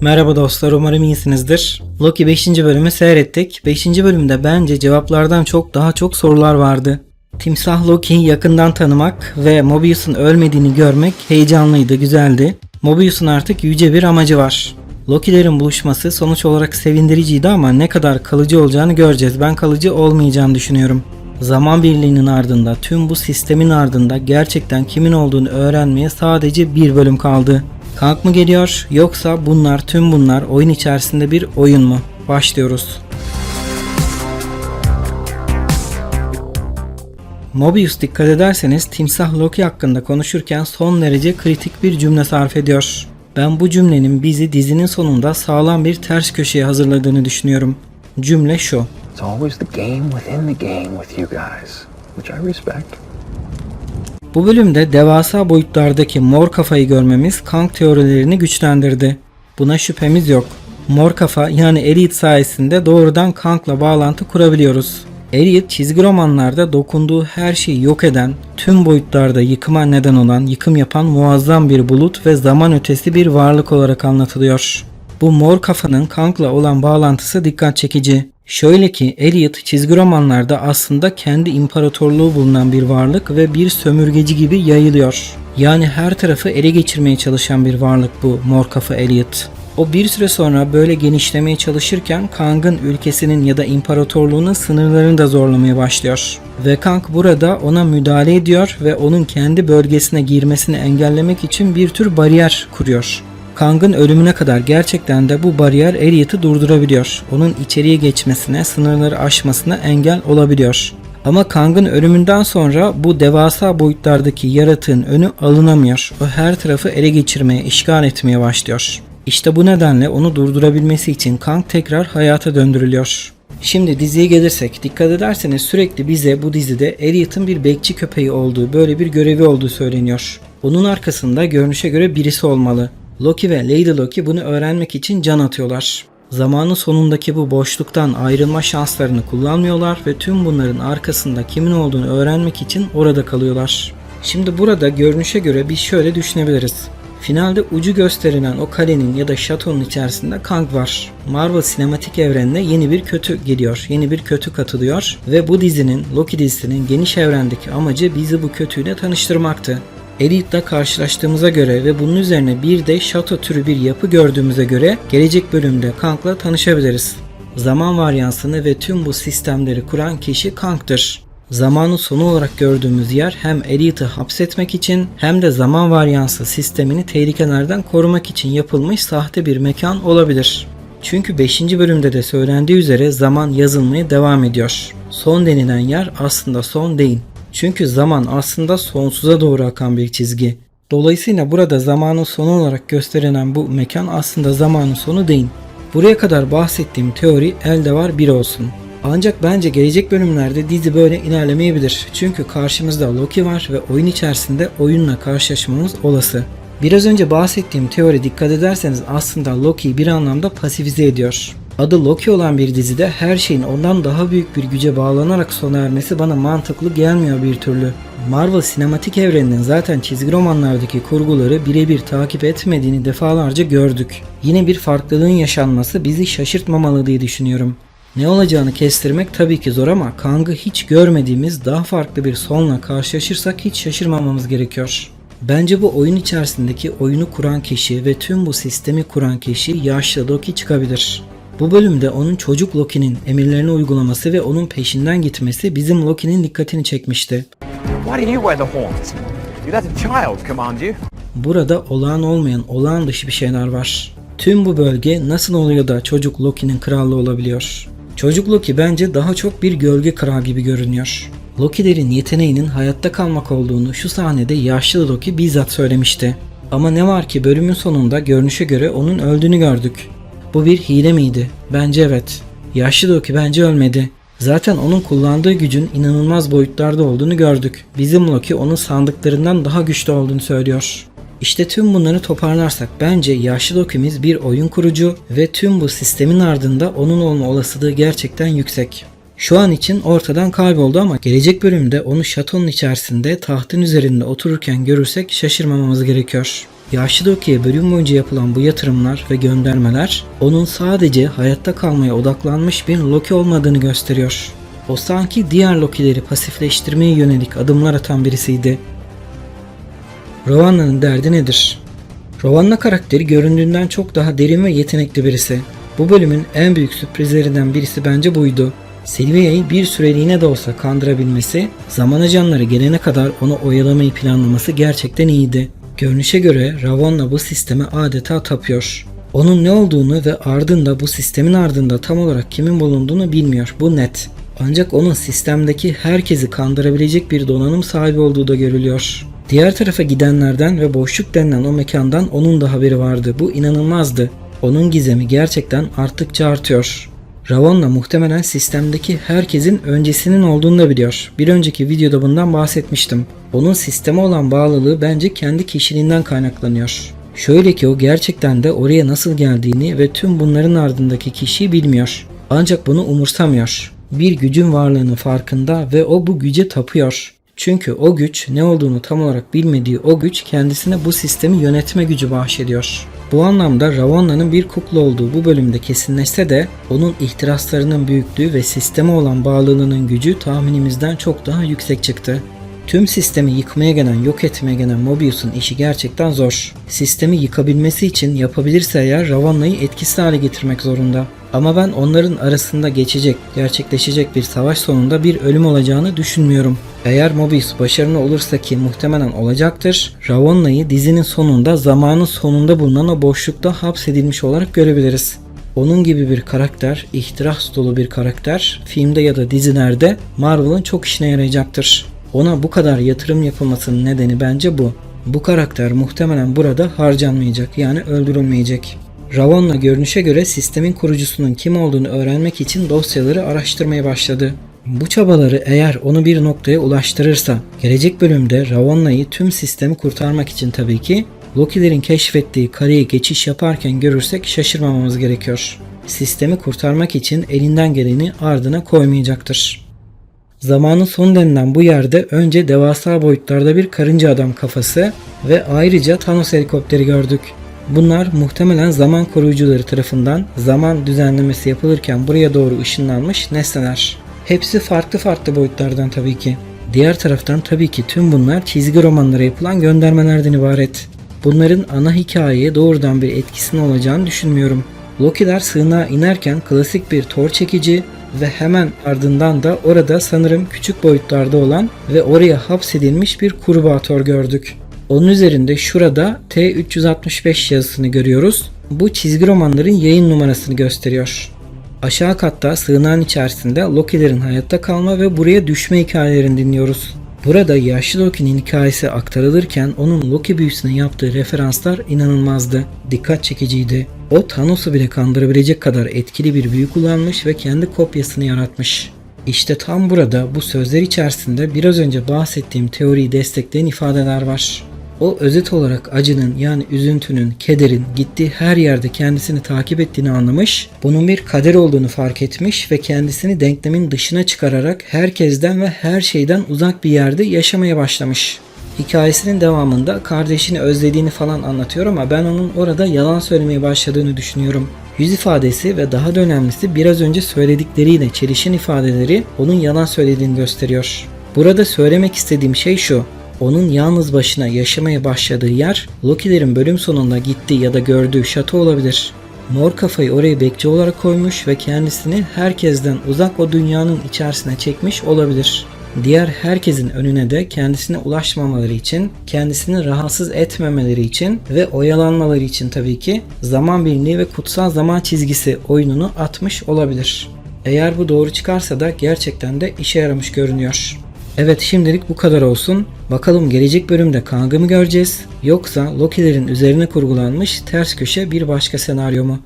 Merhaba dostlar umarım iyisinizdir. Loki 5. bölümü seyrettik. 5. bölümde bence cevaplardan çok daha çok sorular vardı. Timsah Loki'yi yakından tanımak ve Mobius'un ölmediğini görmek heyecanlıydı, güzeldi. Mobius'un artık yüce bir amacı var. Loki'lerin buluşması sonuç olarak sevindiriciydi ama ne kadar kalıcı olacağını göreceğiz. Ben kalıcı olmayacağını düşünüyorum. Zaman birliğinin ardında, tüm bu sistemin ardında gerçekten kimin olduğunu öğrenmeye sadece bir bölüm kaldı. Kank mı geliyor yoksa bunlar tüm bunlar oyun içerisinde bir oyun mu? Başlıyoruz. Mobius dikkat ederseniz Timsah Loki hakkında konuşurken son derece kritik bir cümle sarf ediyor. Ben bu cümlenin bizi dizinin sonunda sağlam bir ters köşeye hazırladığını düşünüyorum. Cümle şu. It's always the game within the game with you guys, which I respect. Bu bölümde devasa boyutlardaki mor kafayı görmemiz Kang teorilerini güçlendirdi. Buna şüphemiz yok. Mor kafa yani Elliot sayesinde doğrudan Kang'la bağlantı kurabiliyoruz. Elliot çizgi romanlarda dokunduğu her şeyi yok eden, tüm boyutlarda yıkıma neden olan, yıkım yapan muazzam bir bulut ve zaman ötesi bir varlık olarak anlatılıyor. Bu mor kafanın Kang'la olan bağlantısı dikkat çekici. Şöyle ki Elliot çizgi romanlarda aslında kendi imparatorluğu bulunan bir varlık ve bir sömürgeci gibi yayılıyor. Yani her tarafı ele geçirmeye çalışan bir varlık bu mor kafa Elliot. O bir süre sonra böyle genişlemeye çalışırken Kang'ın ülkesinin ya da imparatorluğunun sınırlarını da zorlamaya başlıyor. Ve Kang burada ona müdahale ediyor ve onun kendi bölgesine girmesini engellemek için bir tür bariyer kuruyor. Kang'ın ölümüne kadar gerçekten de bu bariyer Elliot'ı durdurabiliyor. Onun içeriye geçmesine, sınırları aşmasına engel olabiliyor. Ama Kang'ın ölümünden sonra bu devasa boyutlardaki yaratığın önü alınamıyor. O her tarafı ele geçirmeye, işgal etmeye başlıyor. İşte bu nedenle onu durdurabilmesi için Kang tekrar hayata döndürülüyor. Şimdi diziye gelirsek dikkat ederseniz sürekli bize bu dizide Elliot'ın bir bekçi köpeği olduğu, böyle bir görevi olduğu söyleniyor. Onun arkasında görünüşe göre birisi olmalı. Loki ve Lady Loki bunu öğrenmek için can atıyorlar. Zamanın sonundaki bu boşluktan ayrılma şanslarını kullanmıyorlar ve tüm bunların arkasında kimin olduğunu öğrenmek için orada kalıyorlar. Şimdi burada görünüşe göre biz şöyle düşünebiliriz. Finalde ucu gösterilen o kalenin ya da şatonun içerisinde Kang var. Marvel sinematik evrenine yeni bir kötü geliyor. Yeni bir kötü katılıyor ve bu dizinin Loki dizisinin geniş evrendeki amacı bizi bu kötüyle tanıştırmaktı. Elite'le karşılaştığımıza göre ve bunun üzerine bir de şato türü bir yapı gördüğümüze göre gelecek bölümde Kang'la tanışabiliriz. Zaman varyansını ve tüm bu sistemleri kuran kişi Kang'tır. Zamanın sonu olarak gördüğümüz yer hem Elite'ı hapsetmek için hem de zaman varyansı sistemini tehlikelerden korumak için yapılmış sahte bir mekan olabilir. Çünkü 5. bölümde de söylendiği üzere zaman yazılmaya devam ediyor. Son denilen yer aslında son değil. Çünkü zaman aslında sonsuza doğru akan bir çizgi. Dolayısıyla burada zamanın sonu olarak gösterilen bu mekan aslında zamanın sonu değil. Buraya kadar bahsettiğim teori elde var bir olsun. Ancak bence gelecek bölümlerde dizi böyle ilerlemeyebilir. Çünkü karşımızda Loki var ve oyun içerisinde oyunla karşılaşmamız olası. Biraz önce bahsettiğim teori dikkat ederseniz aslında Loki'yi bir anlamda pasifize ediyor. Adı Loki olan bir dizide her şeyin ondan daha büyük bir güce bağlanarak sona ermesi bana mantıklı gelmiyor bir türlü. Marvel sinematik evreninin zaten çizgi romanlardaki kurguları birebir takip etmediğini defalarca gördük. Yine bir farklılığın yaşanması bizi şaşırtmamalı diye düşünüyorum. Ne olacağını kestirmek tabii ki zor ama Kang'ı hiç görmediğimiz daha farklı bir sonla karşılaşırsak hiç şaşırmamamız gerekiyor. Bence bu oyun içerisindeki oyunu kuran kişi ve tüm bu sistemi kuran kişi yaşlı Loki çıkabilir. Bu bölümde onun çocuk Loki'nin emirlerini uygulaması ve onun peşinden gitmesi bizim Loki'nin dikkatini çekmişti. Burada olağan olmayan olağan dışı bir şeyler var. Tüm bu bölge nasıl oluyor da çocuk Loki'nin krallığı olabiliyor? Çocuk Loki bence daha çok bir gölge kral gibi görünüyor. Loki'lerin yeteneğinin hayatta kalmak olduğunu şu sahnede yaşlı Loki bizzat söylemişti. Ama ne var ki bölümün sonunda görünüşe göre onun öldüğünü gördük. Bu bir hile miydi? Bence evet. Yaşlı Loki bence ölmedi. Zaten onun kullandığı gücün inanılmaz boyutlarda olduğunu gördük. Bizim Loki onun sandıklarından daha güçlü olduğunu söylüyor. İşte tüm bunları toparlarsak bence yaşlı Loki'miz bir oyun kurucu ve tüm bu sistemin ardında onun olma olasılığı gerçekten yüksek. Şu an için ortadan kayboldu ama gelecek bölümde onu şatonun içerisinde tahtın üzerinde otururken görürsek şaşırmamamız gerekiyor. Yaşlı Loki'ye bölüm boyunca yapılan bu yatırımlar ve göndermeler onun sadece hayatta kalmaya odaklanmış bir Loki olmadığını gösteriyor. O sanki diğer Loki'leri pasifleştirmeye yönelik adımlar atan birisiydi. Rovanna'nın derdi nedir? Rovanna karakteri göründüğünden çok daha derin ve yetenekli birisi. Bu bölümün en büyük sürprizlerinden birisi bence buydu. Silvia'yı bir süreliğine de olsa kandırabilmesi, zaman ajanları gelene kadar onu oyalamayı planlaması gerçekten iyiydi. Görünüşe göre Ravonna bu sisteme adeta tapıyor. Onun ne olduğunu ve ardında bu sistemin ardında tam olarak kimin bulunduğunu bilmiyor. Bu net. Ancak onun sistemdeki herkesi kandırabilecek bir donanım sahibi olduğu da görülüyor. Diğer tarafa gidenlerden ve boşluk denilen o mekandan onun da haberi vardı. Bu inanılmazdı. Onun gizemi gerçekten arttıkça artıyor. Ravonna muhtemelen sistemdeki herkesin öncesinin olduğunu da biliyor. Bir önceki videoda bundan bahsetmiştim. Onun sisteme olan bağlılığı bence kendi kişiliğinden kaynaklanıyor. Şöyle ki o gerçekten de oraya nasıl geldiğini ve tüm bunların ardındaki kişiyi bilmiyor. Ancak bunu umursamıyor. Bir gücün varlığının farkında ve o bu güce tapıyor. Çünkü o güç ne olduğunu tam olarak bilmediği o güç kendisine bu sistemi yönetme gücü bahşediyor. Bu anlamda Ravonna'nın bir kukla olduğu bu bölümde kesinleşse de onun ihtiraslarının büyüklüğü ve sisteme olan bağlılığının gücü tahminimizden çok daha yüksek çıktı. Tüm sistemi yıkmaya gelen, yok etmeye gelen Mobius'un işi gerçekten zor. Sistemi yıkabilmesi için yapabilirse eğer Ravonna'yı etkisiz hale getirmek zorunda. Ama ben onların arasında geçecek, gerçekleşecek bir savaş sonunda bir ölüm olacağını düşünmüyorum. Eğer Mobius başarılı olursa ki muhtemelen olacaktır, Ravonna'yı dizinin sonunda zamanın sonunda bulunan o boşlukta hapsedilmiş olarak görebiliriz. Onun gibi bir karakter, ihtiras dolu bir karakter filmde ya da dizilerde Marvel'ın çok işine yarayacaktır. Ona bu kadar yatırım yapılmasının nedeni bence bu. Bu karakter muhtemelen burada harcanmayacak yani öldürülmeyecek. Ravonna görünüşe göre sistemin kurucusunun kim olduğunu öğrenmek için dosyaları araştırmaya başladı. Bu çabaları eğer onu bir noktaya ulaştırırsa, gelecek bölümde Ravonna'yı tüm sistemi kurtarmak için tabii ki Loki'lerin keşfettiği kareye geçiş yaparken görürsek şaşırmamamız gerekiyor. Sistemi kurtarmak için elinden geleni ardına koymayacaktır. Zamanın son denilen bu yerde önce devasa boyutlarda bir karınca adam kafası ve ayrıca Thanos helikopteri gördük. Bunlar muhtemelen zaman koruyucuları tarafından zaman düzenlemesi yapılırken buraya doğru ışınlanmış nesneler. Hepsi farklı farklı boyutlardan tabii ki. Diğer taraftan tabii ki tüm bunlar çizgi romanlara yapılan göndermelerden ibaret. Bunların ana hikayeye doğrudan bir etkisinin olacağını düşünmüyorum. Loki'ler sığınağa inerken klasik bir tor çekici ve hemen ardından da orada sanırım küçük boyutlarda olan ve oraya hapsedilmiş bir kurbağa tor gördük. Onun üzerinde şurada T365 yazısını görüyoruz. Bu çizgi romanların yayın numarasını gösteriyor. Aşağı katta sığınağın içerisinde Loki'lerin hayatta kalma ve buraya düşme hikayelerini dinliyoruz. Burada yaşlı Loki'nin hikayesi aktarılırken onun Loki büyüsüne yaptığı referanslar inanılmazdı. Dikkat çekiciydi. O Thanos'u bile kandırabilecek kadar etkili bir büyü kullanmış ve kendi kopyasını yaratmış. İşte tam burada bu sözler içerisinde biraz önce bahsettiğim teoriyi destekleyen ifadeler var. O özet olarak acının yani üzüntünün, kederin gittiği her yerde kendisini takip ettiğini anlamış, bunun bir kader olduğunu fark etmiş ve kendisini denklemin dışına çıkararak herkesten ve her şeyden uzak bir yerde yaşamaya başlamış. Hikayesinin devamında kardeşini özlediğini falan anlatıyor ama ben onun orada yalan söylemeye başladığını düşünüyorum. Yüz ifadesi ve daha da önemlisi biraz önce söyledikleriyle çelişen ifadeleri onun yalan söylediğini gösteriyor. Burada söylemek istediğim şey şu. Onun yalnız başına yaşamaya başladığı yer Loki'lerin bölüm sonunda gittiği ya da gördüğü şato olabilir. Mor kafayı oraya bekçi olarak koymuş ve kendisini herkesten uzak o dünyanın içerisine çekmiş olabilir. Diğer herkesin önüne de kendisine ulaşmamaları için, kendisini rahatsız etmemeleri için ve oyalanmaları için tabii ki zaman birliği ve kutsal zaman çizgisi oyununu atmış olabilir. Eğer bu doğru çıkarsa da gerçekten de işe yaramış görünüyor. Evet şimdilik bu kadar olsun. Bakalım gelecek bölümde Kang'ı mı göreceğiz yoksa Loki'lerin üzerine kurgulanmış ters köşe bir başka senaryo mu?